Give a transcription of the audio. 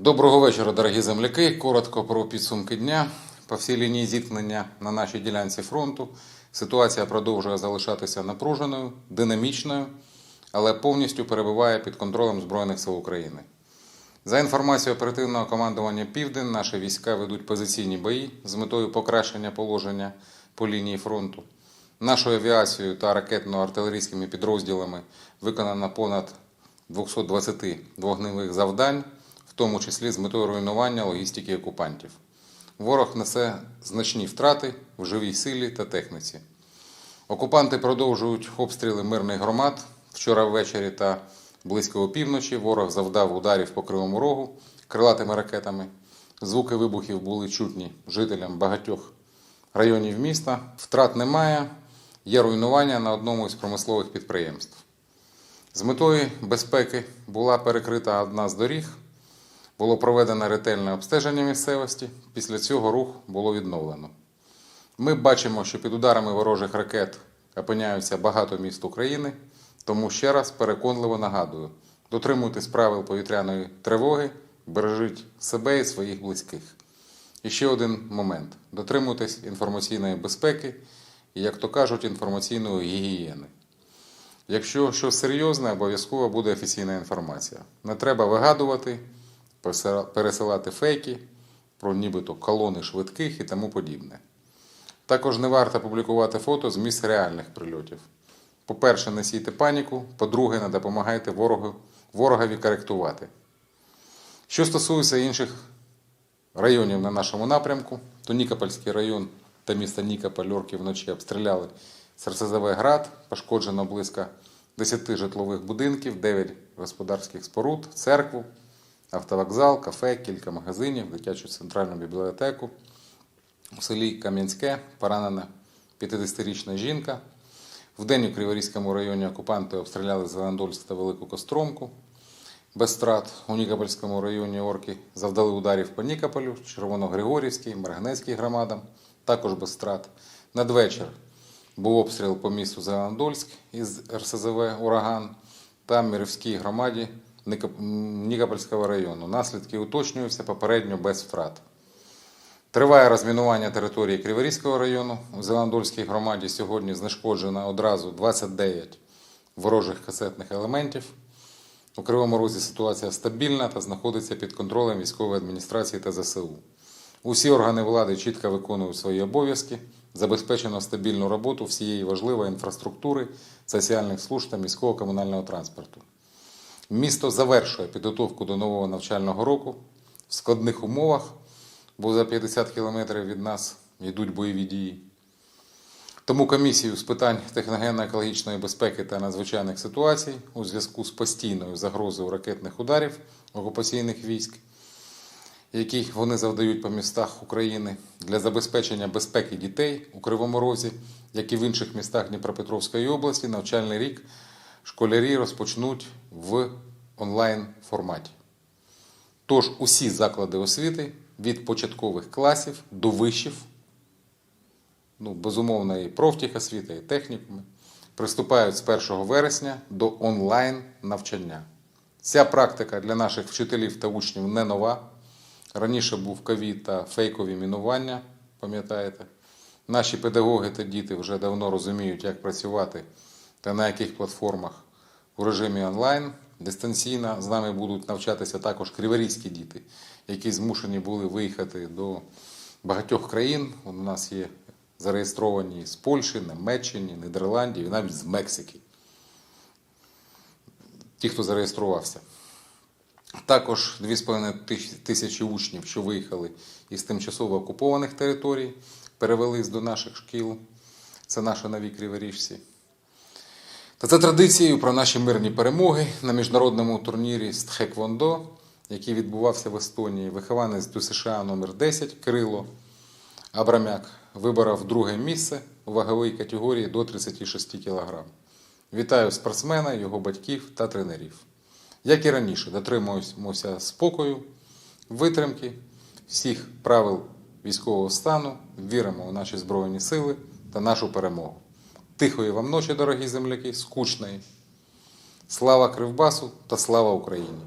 Доброго вечора, дорогі земляки. Коротко про підсумки дня. По всій лінії зіткнення на нашій ділянці фронту ситуація продовжує залишатися напруженою, динамічною, але повністю перебуває під контролем Збройних сил України. За інформацією оперативного командування Південь, наші війська ведуть позиційні бої з метою покращення положення по лінії фронту. Нашою авіацією та ракетно-артилерійськими підрозділами виконано понад 220 вогневих завдань, тому числі з метою руйнування логістики окупантів. Ворог несе значні втрати в живій силі та техніці. Окупанти продовжують обстріли мирних громад. Вчора ввечері та близько опівночі ворог завдав ударів по Кривому Рогу крилатими ракетами. Звуки вибухів були чутні жителям багатьох районів міста. Втрат немає, є руйнування на одному із промислових підприємств. З метою безпеки була перекрита одна з доріг, було проведено ретельне обстеження місцевості. Після цього рух було відновлено. Ми бачимо, що під ударами ворожих ракет опиняються багато міст України, тому ще раз переконливо нагадую: дотримуйтесь правил повітряної тривоги, бережіть себе і своїх близьких. І ще один момент: дотримуйтесь інформаційної безпеки і, як то кажуть, інформаційної гігієни. Якщо щось серйозне, обов'язково буде офіційна інформація. Не треба вигадувати, пересилати фейки про нібито колони швидких і тому подібне. Також не варто публікувати фото з місць реальних прильотів. По-перше, не паніку, по-друге, не допомагайте ворогу, ворогові коректувати. Що стосується інших районів на нашому напрямку, то Нікопольський район та місто Нікополь орки вночі обстріляли Серцезовий град, пошкоджено близько 10 житлових будинків, 9 господарських споруд, церкву, автовокзал, кафе, кілька магазинів, дитячу центральну бібліотеку. У селі Кам'янське поранена 50-річна жінка. Вдень у Криворізькому районі окупанти обстріляли Зеландольськ та Велику Костромку. Без страт у Нікопольському районі орки завдали ударів по Нікополю, Червоногригорівській, Марганецькій громадам, також без страт. Надвечір був обстріл по місту Зеландольськ із РСЗВ Ураган та Мірівській громаді Нікопольського району. Наслідки уточнюються попередньо без втрат. Триває розмінування території Криворізького району. У Зеландольській громаді сьогодні знешкоджено одразу 29 ворожих касетних елементів. У Кривому Розі ситуація стабільна та знаходиться під контролем військової адміністрації та ЗСУ. Усі органи влади чітко виконують свої обов'язки, забезпечено стабільну роботу всієї важливої інфраструктури, соціальних служб та міського комунального транспорту. Місто завершує підготовку до нового навчального року в складних умовах, бо за 50 кілометрів від нас йдуть бойові дії. Тому комісію з питань техногенно-екологічної безпеки та надзвичайних ситуацій у зв'язку з постійною загрозою ракетних ударів окупаційних військ, які вони завдають по містах України для забезпечення безпеки дітей у Кривому Розі, як і в інших містах Дніпропетровської області, навчальний рік школярі розпочнуть в онлайн форматі. Тож усі заклади освіти від початкових класів до вишів ну, безумовно, і профтехосвіта, і технікуми, приступають з 1 вересня до онлайн навчання. Ця практика для наших вчителів та учнів не нова. Раніше був ковід та фейкові мінування, пам'ятаєте? Наші педагоги та діти вже давно розуміють, як працювати та на яких платформах у режимі онлайн. Дистанційно з нами будуть навчатися також криворізькі діти, які змушені були виїхати до багатьох країн. У нас є зареєстровані з Польщі, Німеччини, Нідерландів і навіть з Мексики. Ті, хто зареєструвався. Також 2,5 тисячі учнів, що виїхали із тимчасово окупованих територій, перевелись до наших шкіл. Це наші нові криворіжці. Та за традицією про наші мирні перемоги на міжнародному турнірі з Тхеквондо, який відбувався в Естонії, вихованець до США номер 10 Кирило Абрамяк виборов друге місце у ваговій категорії до 36 кг. Вітаю спортсмена, його батьків та тренерів. Як і раніше, дотримуємося спокою, витримки, всіх правил військового стану, віримо у наші Збройні Сили та нашу перемогу. Тихої вам ночі, дорогі земляки, скучної. Слава Кривбасу та слава Україні!